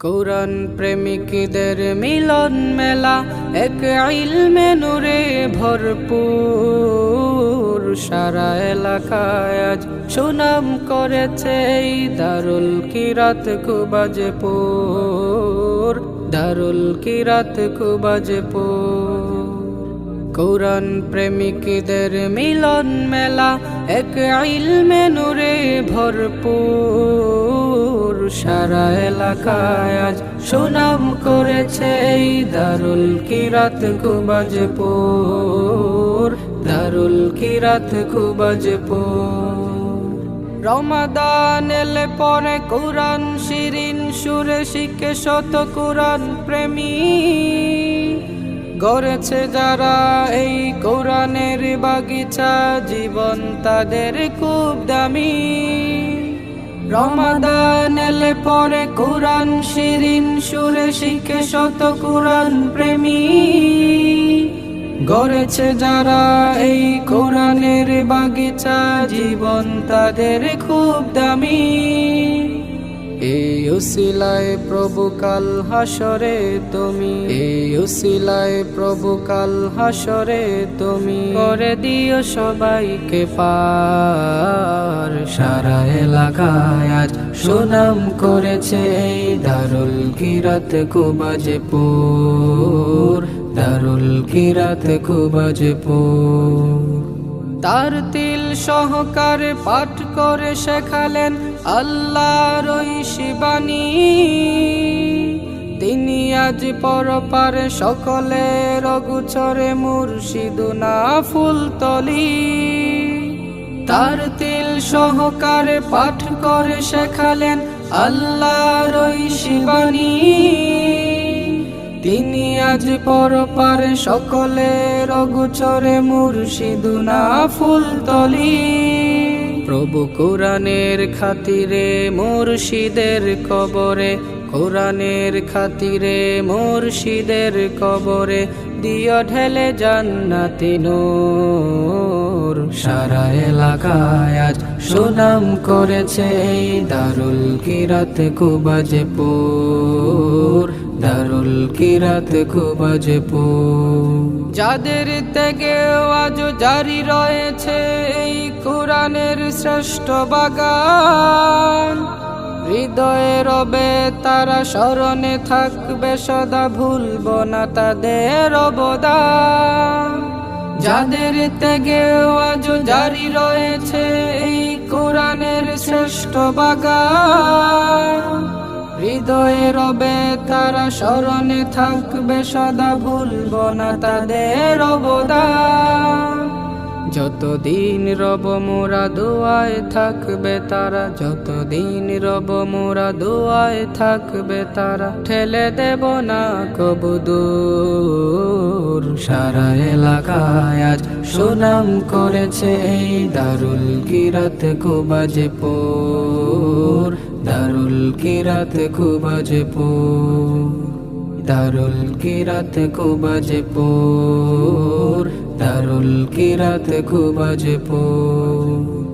কোরআন প্রেমিকদের মিলন মেলা, এক ইলমে নূরে ভরপুর। সারা এলাকায় আজ সুনাম করেছে দারুল কিরাত কুবাজপুর। দারুল কিরাত কুবাজপুর। কোরআন প্রেমিকদের মিলন মেলা, এক ইলমে নূরে ভরপুর। সারা এলাকায় আজ সুনাম করেছে এই দারুল কিরাত কুবাজপুর। দারুল কিরাত কুবাজপুর। রমাদান এলে পরে কোরআন শিরিন, সুরে শিখে শত কোরআন প্রেমী। গড়েছে যারা এই কোরআনের বাগিচা, জীবন তাদের খুব দামি। রমাদান এলে পরে কোরআন শিরিন, সুরে শিখে শত কোরআন প্রেমী। গড়েছে যারা এই কোরআনের বাগিচা, জীবন তাদের খুব দামি। এই উসিলায় প্রভু কাল হাসরে তুমি। এই উসিলায় প্রভু কাল হাসরে তুমি। করে দিও সবাইকে পার। সারা এলাকায় আজ সুনাম করেছে এই দারুল কিরাত কুবাজপুর। দারুল কিরাত কুবাজপুর। তার তিল সহকারে পাঠ করে শেখালেন আল্লাহর শিবানী। তিনি আজ পরপারে সকলের অগুছরে মুর্শিদুনা ফুলতলি। তার তিল সহকারে পাঠ করে শেখালেন আল্লাহর শিবানী। আজ পরপারে সকলের অগুছরে মুর্শিদুনা ফুলতলি প্রভু কোরআনের খাতিরে মুর্শিদের কবরে, কোরআনের খাতিরে মুর্শিদের কবরে দিয় ঢেলে জান্নাতি নূর। সারা এলাকায় আজ সুনাম করেছে এই দারুল কিরাত কুবাজপুর। দারুল কিরাত কুবাজপুর যাদের থেকে আজ জারি রয়েছে, এই কোরআনের শ্রেষ্ঠ বাগান। হৃদয়ে রবে, তারা স্মরণে থাকবে, সদা ভুলব না তাদের অবদান। যাদের থেকে আজ জারি রয়েছে, এই কোরআনের শ্রেষ্ঠ বাগান। হৃদয়ে রবে, তারা স্মরণে থাকবে, সদা ভুলব না তাদের যতদিন রব মোরা দোয়ায় থাকবে, তারা যতদিন রব মোরা দোয়ায় থাকবে, তারা ঠেলে দেব না কবুদূর সারা এলাকায় আজ সুনাম করেছে এই দারুল কিরাত কুবাজপুর। দারুল কিরাত পো দারুল কিরাত পো দারুল কিরাত কুবাজপুর